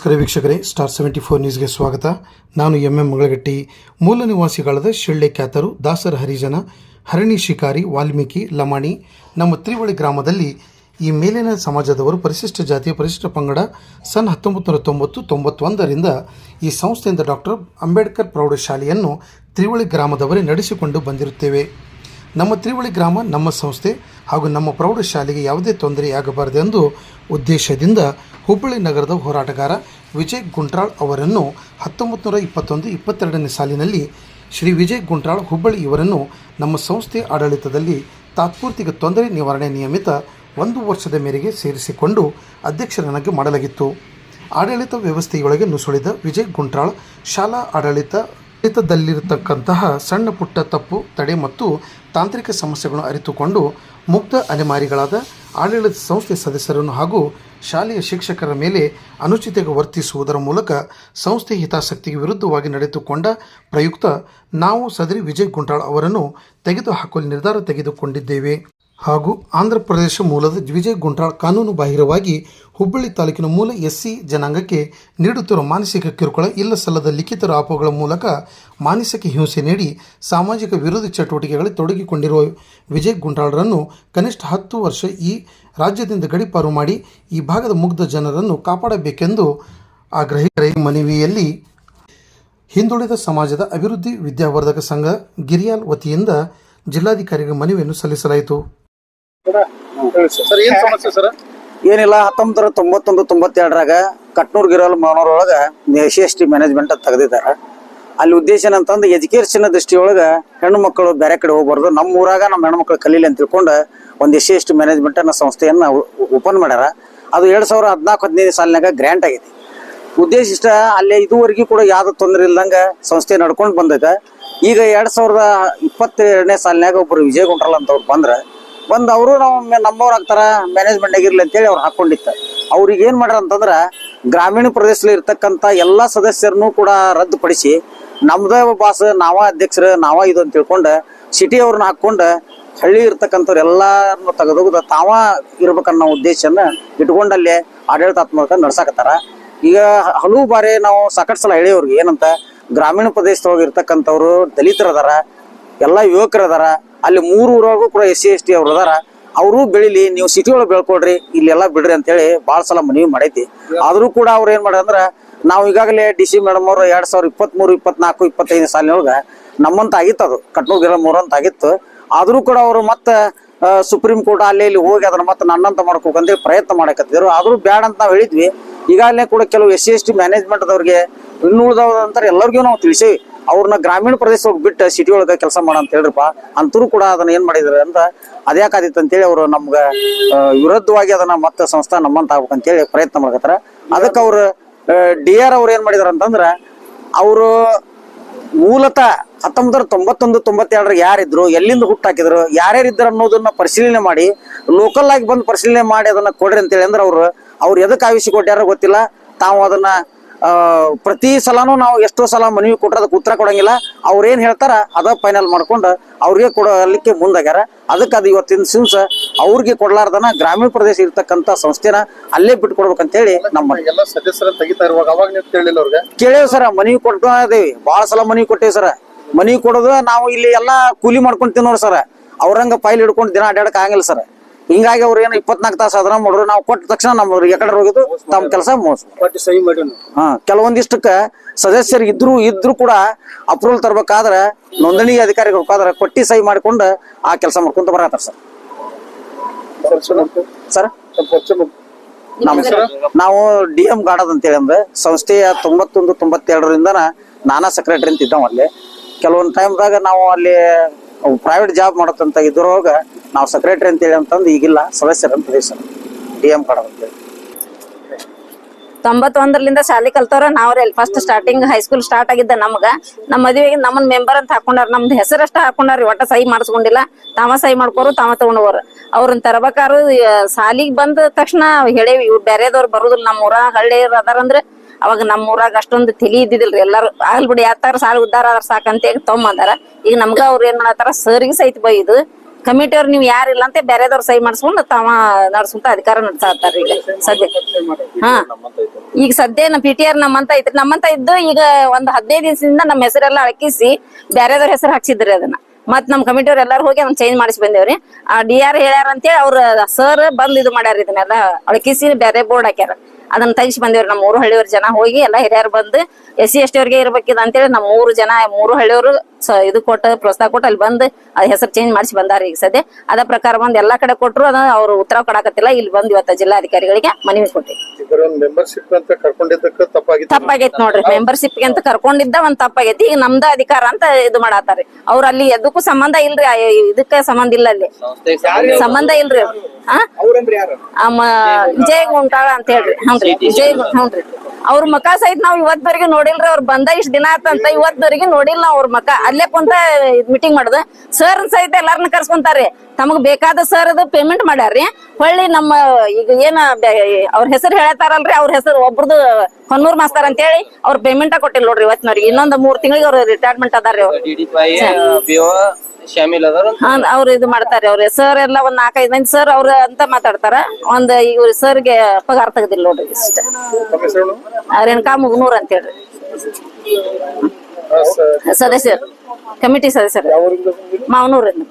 ನಮಸ್ಕಾರ ವೀಕ್ಷಕರೇ star seventy four ನ್ಯೂಸ್ಗೆ ಸ್ವಾಗತ. ನಾನು ಎಂ ಎಂ ಮಗಳಗಟ್ಟಿ. ಮೂಲ ನಿವಾಸಿಗಳಾದ ಶಿಳ್ಳೆ ಖ್ಯಾತರು ದಾಸರ ಹರಿಜನ, ಹರಣಿ ಶಿಕಾರಿ, ವಾಲ್ಮೀಕಿ, ಲಮಾಣಿ, ನಮ್ಮ ತ್ರಿವಳಿ ಗ್ರಾಮದಲ್ಲಿ ಈ ಮೇಲಿನ ಸಮಾಜದವರು ಪರಿಶಿಷ್ಟ ಜಾತಿಯ ಪರಿಶಿಷ್ಟ ಪಂಗಡ ಸನ್ ಹತ್ತೊಂಬತ್ತು ನೂರ ತೊಂಬತ್ತು ತೊಂಬತ್ತೊಂದರಿಂದ ಈ ಸಂಸ್ಥೆಯಿಂದ ಡಾಕ್ಟರ್ ಅಂಬೇಡ್ಕರ್ ಪ್ರೌಢಶಾಲೆಯನ್ನು ತ್ರಿವಳಿ ಗ್ರಾಮದವರೇ ನಡೆಸಿಕೊಂಡು ಬಂದಿರುತ್ತೇವೆ. ನಮ್ಮ ತ್ರಿವಳಿ ಗ್ರಾಮ, ನಮ್ಮ ಸಂಸ್ಥೆ ಹಾಗೂ ನಮ್ಮ ಪ್ರೌಢಶಾಲೆಗೆ ಯಾವುದೇ ತೊಂದರೆಯಾಗಬಾರದೆಂದು ಉದ್ದೇಶದಿಂದ ಹುಬ್ಬಳ್ಳಿ ನಗರದ ಹೋರಾಟಗಾರ ವಿಜಯ್ ಗುಂಟ್ರಾಳ್ ಅವರನ್ನು ಹತ್ತೊಂಬತ್ತು ನೂರ ಇಪ್ಪತ್ತೊಂದು ಇಪ್ಪತ್ತೆರಡನೇ ಸಾಲಿನಲ್ಲಿ ಶ್ರೀ ವಿಜಯ್ ಗುಂಟ್ರಾಳ್ ಹುಬ್ಬಳ್ಳಿ ಇವರನ್ನು ನಮ್ಮ ಸಂಸ್ಥೆ ಆಡಳಿತದಲ್ಲಿ ತಾತ್ಪೂರ್ತಿಕ ತೊಂದರೆ ನಿವಾರಣೆ ನಿಯಮಿತ ಒಂದು ವರ್ಷದ ಮೇರೆಗೆ ಸೇರಿಸಿಕೊಂಡು ಅಧ್ಯಕ್ಷರನ್ನಾಗಿ ಮಾಡಲಾಗಿತ್ತು. ಆಡಳಿತ ವ್ಯವಸ್ಥೆಯೊಳಗೆ ನುಸುಳಿದ ವಿಜಯ್ ಗುಂಟ್ರಾಳ್ ಶಾಲಾ ಆಡಳಿತ, ಆಡಳಿತದಲ್ಲಿರತಕ್ಕಂತಹ ಸಣ್ಣ ಪುಟ್ಟ ತಪ್ಪು, ತಡೆ ಮತ್ತು ತಾಂತ್ರಿಕ ಸಮಸ್ಯೆಗಳನ್ನು ಅರಿತುಕೊಂಡು ಮುಗ್ಧ ಅಲೆಮಾರಿಗಳಾದ ಆಡಳಿತ ಸಂಸ್ಥೆ ಸದಸ್ಯರನ್ನು ಹಾಗೂ ಶಾಲೆಯ ಶಿಕ್ಷಕರ ಮೇಲೆ ಅನುಚಿತ ವರ್ತಿಸುವುದರ ಮೂಲಕ ಸಂಸ್ಥೆ ಹಿತಾಸಕ್ತಿಗೆ ವಿರುದ್ಧವಾಗಿ ನಡೆದುಕೊಂಡ ಪ್ರಯುಕ್ತ ನಾವು ಸದರಿ ವಿಜಯ್ ಗುಂಟಾಳ್ ಅವರನ್ನು ತೆಗೆದುಹಾಕಲು ನಿರ್ಧಾರ ತೆಗೆದುಕೊಂಡಿದ್ದೇವೆ. ಹಾಗೂ ಆಂಧ್ರ ಪ್ರದೇಶ ಮೂಲದ ವಿಜಯ್ ಗುಂಟಾಳ್ ಕಾನೂನು ಬಾಹಿರವಾಗಿ ಹುಬ್ಬಳ್ಳಿ ತಾಲೂಕಿನ ಮೂಲ ಎಸ್ಸಿ ಜನಾಂಗಕ್ಕೆ ನೀಡುತ್ತಿರುವ ಮಾನಸಿಕ ಕಿರುಕುಳ ಇಲ್ಲ ಸಲ್ಲದ ಲಿಖಿತ ಆಪಗಳ ಮೂಲಕ ಮಾನಸಿಕ ಹಿಂಸೆ ನೀಡಿ ಸಾಮಾಜಿಕ ವಿರೋಧಿ ಚಟುವಟಿಕೆಗಳಲ್ಲಿ ತೊಡಗಿಕೊಂಡಿರುವ ವಿಜಯ್ ಗುಂಟಾಳ್ರನ್ನು ಕನಿಷ್ಠ ಹತ್ತು ವರ್ಷ ಈ ರಾಜ್ಯದಿಂದ ಗಡಿಪಾರು ಮಾಡಿ ಈ ಭಾಗದ ಮುಗ್ಧ ಜನರನ್ನು ಕಾಪಾಡಬೇಕೆಂದು ಆಗ್ರಹ ಮನವಿಯಲ್ಲಿ ಹಿಂದುಳಿದ ಸಮಾಜದ ಅಭಿವೃದ್ಧಿ ವಿದ್ಯಾವರ್ಧಕ ಸಂಘ ಗಿರಿಯಾಲ್ ವತಿಯಿಂದ ಜಿಲ್ಲಾಧಿಕಾರಿಗಳ ಮನವಿಯನ್ನು ಸಲ್ಲಿಸಲಾಯಿತು. ಸರ್ ಏನ್ ಸಮಸ್ಯೆ ಸರ್? ಏನಿಲ್ಲ ಹತ್ತೊಂಬತ್ತರ ತೊಂಬತ್ತೊಂದು ತೊಂಬತ್ತೆರಡರಾಗ ಕಟ್ನೂರ್ ಗಿರಲ್ ಮಾನವರೊಳಗ S C S T management ಅಂತ ತೆಗೆದಿದ್ದಾರೆ. ಅಲ್ಲಿ ಉದ್ದೇಶ ಏನಂತಂದ್ರೆ ಎಜುಕೇಶನ್ ದೃಷ್ಟಿಯೊಳಗ ಹೆಣ್ಣು ಮಕ್ಕಳು ಬೇರೆ ಕಡೆ ಹೋಗ್ಬಾರ್ದು. ನಮ್ಮ ಊರಾಗ ನಮ್ಮ ಹೆಣ್ಣು ಮಕ್ಕಳು ಕಲೀಲಿ ಅಂತ ತಿಳ್ಕೊಂಡು ಒಂದು S C S T management ಅನ್ನೋ ಸಂಸ್ಥೆಯನ್ನ ಓಪನ್ ಮಾಡ್ಯಾರ. ಅದು ಎರಡ್ ಸಾವಿರ ಹದಿನಾಲ್ಕು ಹದಿನೈದು ಸಾಲಿನಾಗ ಗ್ರ್ಯಾಂಟ್ ಆಗೈತಿ ಉದ್ದೇಶ ಇಷ್ಟ ಅಲ್ಲಿ ಇದುವರೆಗೂ ಕೂಡ ಯಾವ್ದು ತೊಂದರೆ ಇಲ್ದಂಗ ಸಂಸ್ಥೆ ನಡ್ಕೊಂಡು ಬಂದೈತೆ. ಈಗ ಎರಡ್ ಸಾವಿರದ ಇಪ್ಪತ್ತೆರಡನೇ ಸಾಲಿನಾಗ ಒಬ್ರು ವಿಜಯ್ ಗುಂಟ್ರಲ್ ಅಂತ ಅವ್ರು ಬಂದ್ರ ಬಂದ್ ಅವರು ನಾವು ನಮ್ಮವ್ರು ಆಗ್ತಾರ ಮ್ಯಾನೇಜ್ಮೆಂಟ್ ಆಗಿರ್ಲಿ ಅಂತೇಳಿ ಅವ್ರು ಹಾಕೊಂಡಿತ್ತ. ಅವ್ರಿಗೆ ಏನು ಮಾಡ್ಯಾರ ಅಂತಂದ್ರೆ ಗ್ರಾಮೀಣ ಪ್ರದೇಶದಲ್ಲಿ ಇರ್ತಕ್ಕಂಥ ಎಲ್ಲಾ ಸದಸ್ಯರನ್ನು ಕೂಡ ರದ್ದುಪಡಿಸಿ ನಮ್ಮದೇ ಬಾಸ್ ನಾವ ಅಧ್ಯಕ್ಷರು, ನಾವ ಇದು ಅಂತ ತಿಳ್ಕೊಂಡು ಸಿಟಿ ಅವ್ರನ್ನ ಹಾಕೊಂಡು ಹಳ್ಳಿ ಇರ್ತಕ್ಕಂಥವ್ರು ಎಲ್ಲಾರನ್ನು ತೆಗೆದೋಗದ ತಾವ ಇರ್ಬೇಕನ್ನೋ ಉದ್ದೇಶನ ಇಟ್ಕೊಂಡು ಅಲ್ಲಿ ಆಡಳಿತಾತ್ಮಕ ನಡ್ಸಾಕತ್ತಾರ. ಈಗ ಹಲವು ಬಾರಿ ನಾವು ಸಾಕಷ್ಟು ಸಲ ಹೇಳಿಯವ್ರಿಗೆ ಏನಂತ, ಗ್ರಾಮೀಣ ಪ್ರದೇಶದೊಳಗೆ ಇರ್ತಕ್ಕಂಥವ್ರು ದಲಿತರದಾರ ಎಲ್ಲ ಯುವಕರು ಅದಾರ ಅಲ್ಲಿ ಮೂರು ಊರೊಳಗೂ ಕೂಡ ಎಸ್ ಸಿ ಎಸ್ ಟಿ ಅವ್ರು ಅದಾರ. ಅವರು ಬೆಳಿಲಿ, ನೀವು ಸಿಟಿ ಒಳಗೆ ಬೆಳ್ಕೊಡ್ರಿ ಇಲ್ಲೆಲ್ಲ ಬಿಡ್ರಿ ಅಂತೇಳಿ ಭಾಳ ಸಲ ಮನವಿ ಮಾಡೈತಿ. ಆದರೂ ಕೂಡ ಅವ್ರು ಏನ್ ಮಾಡ್ಯಾರ ಅಂದ್ರೆ ನಾವು ಈಗಾಗಲೇ ಡಿ ಸಿ ಮೇಡಮ್ ಅವರು ಎರಡ್ ಸಾವಿರದ ಇಪ್ಪತ್ಮೂರು, ಇಪ್ಪತ್ನಾಲ್ಕು, ಇಪ್ಪತ್ತೈದು ಸಾಲಿನೊಳಗ ನಮ್ಮಂತ ಆಗಿತ್ತು ಅದು. ಕಟ್ನೂರ್ ಮೂರು ಅಂತ ಆಗಿತ್ತು. ಆದರೂ ಕೂಡ ಅವರು ಮತ್ತೆ ಸುಪ್ರೀಂ ಕೋರ್ಟ್ ಅಲ್ಲಿ ಇಲ್ಲಿ ಹೋಗಿ ಅದನ್ನ ಮತ್ತೆ ನನ್ನಂತ ಮಾಡ್ಕೋಕಂತೇಳಿ ಪ್ರಯತ್ನ ಮಾಡಕತ್ತಿದ್ರು. ಆದರೂ ಬ್ಯಾಡ ಅಂತ ನಾವು ಹೇಳಿದ್ವಿ. ಈಗಾಗಲೇ ಕೂಡ ಕೆಲವು S C, S T management ದವ್ರಿಗೆ ಇನ್ನುಳಿದವಂತಾರೆ ಎಲ್ಲರಿಗೂ ನಾವು ತಿಳಿಸಿ ಅವ್ರನ್ನ ಗ್ರಾಮೀಣ ಪ್ರದೇಶ ಬಿಟ್ಟು ಸಿಟಿ ಒಳಗೆ ಕೆಲಸ ಮಾಡ ಅಂತ ಹೇಳ್ರಪ್ಪ. ಅಂತರೂ ಕೂಡ ಅದನ್ನ ಏನ್ ಮಾಡಿದ್ರು ಅಂತ ಅದ್ಯಾಕಾದಿತ್ತು ಅಂತೇಳಿ ಅವರು ನಮ್ಗೆ ವಿರುದ್ಧವಾಗಿ ಅದನ್ನ ಮತ್ತೆ ಸಂಸ್ಥಾ ನಮ್ಮಂತ ಆಗ್ಬೇಕಂತೇಳಿ ಪ್ರಯತ್ನ ಮಾಡ್ಕತ್ತಾರ. ಅದಕ್ಕೆ ಅವ್ರು ಡಿ ಆರ್ ಅವ್ರು ಏನ್ ಮಾಡಿದಾರ ಅಂತಂದ್ರ ಅವರು ಮೂಲತಃ ಹತ್ತೊಂಬತ್ತರ ತೊಂಬತ್ತೊಂದು ತೊಂಬತ್ತೆರಡರ ಯಾರಿದ್ರು, ಎಲ್ಲಿಂದ ಹುಟ್ಟಾಕಿದ್ರು ಯಾರ್ಯಾರಿದ್ರು ಅನ್ನೋದನ್ನ ಪರಿಶೀಲನೆ ಮಾಡಿ ಲೋಕಲ್ ಆಗಿ ಬಂದು ಪರಿಶೀಲನೆ ಮಾಡಿ ಅದನ್ನ ಕೊಡ್ರಿ ಅಂತೇಳಿ ಅಂದ್ರೆ ಅವ್ರು ಅವ್ರು ಎದಕ್ಕೆ ಆವಿಸಿ ಕೊಟ್ಟಾರ ಗೊತ್ತಿಲ್ಲ. ತಾವು ಅದನ್ನ ಪ್ರತಿ ಸಲನೂ ನಾವು ಎಷ್ಟೋ ಸಲ ಮನವಿ ಕೊಟ್ರೆ ಅದಕ್ಕೆ ಉತ್ತರ ಕೊಡಂಗಿಲ್ಲ. ಅವ್ರು ಏನು ಹೇಳ್ತಾರ ಅದ ಫೈನಲ್ ಮಾಡ್ಕೊಂಡು ಅವ್ರಿಗೆ ಕೊಡಲಿಕ್ಕೆ ಮುಂದಾಗ್ಯಾರ. ಅದಕ್ಕೆ ಅದು ಇವತ್ತಿನ ಸಿನ್ಸ್ ಅವ್ರಿಗೆ ಕೊಡ್ಲಾರ್ದನ ಗ್ರಾಮೀಣ ಪ್ರದೇಶ ಇರ್ತಕ್ಕಂಥ ಸಂಸ್ಥೆನ ಅಲ್ಲೇ ಬಿಟ್ಟು ಕೊಡ್ಬೇಕಂತೇಳಿ ನಮ್ಮ ಎಲ್ಲ ಸದಸ್ಯರು ತೆಗಿತಾ ಇರುವಾಗ ಅವಾಗ ನೀವು ಕೇಳಿಲ್ಲ ಅವ್ರಿಗೆ? ಕೇಳೇವ್ ಸರ ಮನವಿ ಕೊಡ್ತಾ ಬಹಳ ಭಾಳ ಸಲ ಮನವಿ ಕೊಟ್ಟೇವಿ ಸರ. ಮನವಿ ಕೊಡೋದು ನಾವು ಇಲ್ಲಿ ಎಲ್ಲಾ ಕೂಲಿ ಮಾಡ್ಕೊಂಡು ತಿನ್ನೋರು ಸರ. ಅವ್ರಂಗ ಫೈಲ್ ಹಿಡ್ಕೊಂಡು ದಿನ ಅಡ್ಡಾಡಕ್ಕೆ ಆಗಂಗಿಲ್ಲ ಸರ್. ಹಿಂಗಾಗಿ ಅವ್ರ ಏನು ಇಪ್ಪತ್ನಾಲ್ಕು ತಾಸು ಅದನ್ನ ಮಾಡ್ರು ನಾವು ಕೊಟ್ಟ ತಕ್ಷಣ ನಮ್ಮ ಎಕಡೆ ಹೋಗಿದ್ದು ತಮ್ಮ ಕೆಲಸ ಮೋಸ. ಸಹಿ ಮಾಡಿ ಹಾ ಕೆಲವೊಂದಿಷ್ಟಕ್ಕ ಸದಸ್ಯರು ಇದ್ರು ಇದ್ರು ಕೂಡ ಅಪ್ರೂವಲ್ ತರ್ಬೇಕಾದ್ರೆ ನೋಂದಣಿ ಅಧಿಕಾರಿಗೆ ಹೋಗಾದ್ರೆ ಕೊಟ್ಟಿ ಸಹಿ ಮಾಡ್ಕೊಂಡು ಆ ಕೆಲಸ ಮಾಡ್ಕೊಂತ ಬರತ್ತಾರ ಸರ್. ಸರ್ ನಾವು ಡಿ ಎಂ ಗಾಡದ್ ಅಂತೇಳಿ ಅಂದ್ರೆ ಸಂಸ್ಥೆಯ ತೊಂಬತ್ತೊಂದು ತೊಂಬತ್ತೆರಡರಿಂದ ನಾನಾ ಸೆಕ್ರೆಟರಿ ಅಂತ ಇದ್ದಾವ ಅಲ್ಲಿ. ಕೆಲವೊಂದು ಟೈಮ್ದಾಗ ನಾವು ಅಲ್ಲಿ ಪ್ರೈವೇಟ್ ಜಾಬ್ ಮಾಡತ್ತಂತ ಇದ್ರೊಳಗ ನಾವು ಸೆಕ್ರೆಟರಿ ಅಂತೇಳಿ ಅಂತಂದು ಈಗಿಲ್ಲ, ಸದಸ್ಯರು ಅಂತ ಸರ್ ಡಿ ಎಂ ಗಾಡದ್ ಅಂತೇಳಿ ತೊಂಬತ್ತೊಂದರಲಿಂದ ಶಾಲೆ ಕಲ್ತವ್ರ ನಾವ್ರೆ first starting high school start ಆಗಿದ್ದ ನಮ್ಗ. ನಮ್ಮ ಮದ್ವೆಗೆ ನಮ್ಮನ್ ಮೆಂಬರ್ ಅಂತ ಹಾಕೊಂಡಾರ. ನಮ್ದು ಹೆಸರಷ್ಟ ಹಾಕೊಂಡಾರಿ ಒಟ್ಟ ಸಹಿ ಮಾಡಿಸ್ಕೊಂಡಿಲ್ಲ. ತಾವ ಸಹಿ ಮಾಡ್ಕೋರು, ತಾವ ತಗೊಂಡವ್ರ ಅವ್ರನ್ನ ತರಬೇಕಾರು ಶಾಲಿಗೆ ಬಂದ ತಕ್ಷಣ ಹೇಳೇವಿ ಇವ್ ಬೇರೆದವ್ರು ಬರುದಿಲ್ಲ ನಮ್ಮ ಊರ ಹಳ್ಳಿ ಅದಾರಂದ್ರ ಅವಾಗ ನಮ್ಮ ಊರಾಗ ಅಷ್ಟೊಂದು ತಿಳಿ ಇದ್ದಿದಿಲ್ರಿ ಎಲ್ಲಾರು. ಆಗಲ್ಬಿಡಿ ಬಿಡಿ ಯಾತಾರ ಸಾಲ ಉದ್ದಾರ ಆದ್ರ ಸಾಕಂತ ತೊಂಬಂದಾರ ಈಗ ನಮ್ಗ ಅವ್ರ ಏನ್ ಮಾಡತ್ತಾರ, ಸರ್ಗೆ ಸಹಿತ ಬೈದು ಕಮಿಟಿಯವ್ರು ನೀವು ಯಾರಿಲ್ಲ ಅಂತ ಬೇರೆದವ್ರು ಸಹಿ ಮಾಡಿಸ್ಕೊಂಡು ತಾವ ನಡ್ಸ್ಕೊಂತ ಅಧಿಕಾರ ನಡ್ಸಾತಾರ ಈಗ ಸದ್ಯ. ಹಾ. ಈಗ ಸದ್ಯ ನಮ್ಮ ಪಿ ಟಿ ಆರ್ ನಮ್ಮಂತ ಐತ್ರಿ ನಮ್ಮಂತ ಇದ್ದು ಈಗ ಒಂದ್ ಹದಿನೈದು ದಿವಸದಿಂದ ನಮ್ಮ ಹೆಸರೆಲ್ಲ ಅಳಕಿಸಿ ಬೇರೆದವ್ರ ಹೆಸರು ಹಾಕ್ಸಿದ್ರಿ ಅದನ್ನ. ಮತ್ ನಮ್ ಕಮಿಟಿಯವ್ರು ಎಲ್ಲಾರು ಹೋಗಿ ಅದನ್ನ ಚೇಂಜ್ ಮಾಡಿಸಿ ಬಂದೇವ್ರಿ. ಆ ಡಿ ಆರ್ ಹೇಳ್ಯಾರ ಅಂತೇಳಿ ಅವ್ರ ಸರ್ ಬಂದ್ ಇದು ಮಾಡ್ಯಾರ ಇದನ್ನೆಲ್ಲ ಅಳಕಿಸಿ ಬೇರೆ ಬೋರ್ಡ್ ಹಾಕ್ಯಾರ. ಅದನ್ನ ತೆಗಿಸಿ ಬಂದೇವ್ರಿ ನಮ್ಮ ಮೂರು ಹಳ್ಳಿಯವ್ರ ಜನ ಹೋಗಿ ಎಲ್ಲ ಹಿರಿಯರು ಬಂದು ಎಸ್ ಸಿ ಎಸ್ ಟಿ ಅವ್ರಿಗೆ ಇರ್ಬೇಕಿದ್ ಅಂತೇಳಿ ನಮ್ಮ ಮೂರು ಜನ, ಮೂರು ಹಳ್ಳಿಯವರು ಸ- ಇದು ಕೊಟ್ಟು ಪ್ರೋತ್ಸಾಹ ಕೊಟ್ಟು ಅಲ್ಲಿ ಬಂದು ಅದ್ ಹೆಸರು ಚೇಂಜ್ ಮಾಡಿಸಿ ಬಂದಾರ ಈಗ ಸದ್ಯ. ಅದ ಪ್ರಕಾರ ಬಂದ್ ಎಲ್ಲಾ ಕಡೆ ಕೊಟ್ಟರು ಅದ ಅವ್ರು ಉತ್ತರ ಕೊಡಾಕತ್ತಿಲ್ಲ ಇಲ್ಲಿ ಬಂದ್ ಇವತ್ತ ಜಿಲ್ಲಾಧಿಕಾರಿಗಳಿಗೆ ಮನವಿ ಕೊಟ್ಟಿ ತಪ್ಪಾಗೈತಿ ನೋಡ್ರಿ ಮೆಂಬರ್ಶಿಪ್ ಅಂತ ಕರ್ಕೊಂಡಿದ್ದ ಒಂದ್ ತಪ್ಪಾಗೈತಿ ಈಗ ನಮ್ದ ಅಧಿಕಾರ ಅಂತ ಇದು ಮಾಡಾತಾರಿ ಅವ್ರ ಅಲ್ಲಿ ಎದಕ್ಕೂ ಸಂಬಂಧ ಇಲ್ರಿ ಇದಕ್ಕ ಸಂಬಂಧ ಇಲ್ಲ ಅಲ್ಲಿ. ಸಂಬಂಧ ಇಲ್ರಿ. ವಿಜಯ್ ಗುಂಟಾಳ ಅಂತ ಹೇಳ್ರಿ ಹ್ಞೂ ವಿಜಯ್ ಹ್ಞೂ ಅವ್ರ ಮಕ ಸಹಿತ ನಾವ್ ಇವತ್ವರೆಗೆ ನೋಡಿಲ್ರಿ ಅವ್ರ ಬಂದ ಇಷ್ಟ ದಿನ ಆತಂತ ಇವತ್ವರೆಗೆ ನೋಡಿಲ್ಲ ನಾವ್ ಅವ್ರ ಮಕ ಅಲ್ಲೇ ಕುಂತ ಮೀಟಿಂಗ್ ಮಾಡುದ. ಸರ್ ಸಹಿತ ಎಲ್ಲಾರನ್ನ ಕರ್ಸ್ಕೊಂತಾರ್ರಿ. ತಮಗ್ ಬೇಕಾದ ಸರ್ ಅದು ಪೇಮೆಂಟ್ ಮಾಡ್ಯಾರ್ರಿ. ಹೊಳ್ಳಿ ನಮ್ಮ ಈಗ ಏನ ಅವ್ರ ಹೆಸರು ಹೇಳತಾರಲ್ರಿ ಅವ್ರ ಹೆಸರು ಒಬ್ರದು ಹೊನ್ನೂರ್ ಮಾಸ್ತರ್ ಅಂತ ಹೇಳಿ ಅವ್ರ ಪೇಮೆಂಟ್ ಕೊಟ್ಟಿಲ್ಲ ನೋಡ್ರಿ ಇವತ್ತಿನವ್ರಿಗೆ ಇನ್ನೊಂದ್ ಮೂರ್ ತಿಂಗಳಿಗೆ ಅವ್ರ ರಿಟೈರ್ಮೆಂಟ್ ಅದಾರ್ರಿ ಅವ್ರು. ಶಾಮಿಲ್ ಅದಾರ? ಅವ್ರು ಇದು ಮಾಡ್ತಾರೆ ಅವ್ರ ಸರ್ ಎಲ್ಲ ಒಂದ್ ನಾಲ್ಕೈದು ಮಂದಿ ಸರ್ ಅವ್ರ ಅಂತ ಮಾತಾಡ್ತಾರ. ಒಂದ್ ಇವ್ರ ಸರ್ಗೆ ಪಗಾರ ತೆಗ್ದಿಲ್ಲ ನೋಡ್ರಿ ಇಷ್ಟ. ರೇಣುಕಾ ಮುಗ್ನೂರ್ ಅಂತ ಹೇಳ್ರಿ. ಸದಸ್ಯರು ಕಮಿಟಿ ಸದಸ್ಯರು? ಮಾವನೂರಿಂದ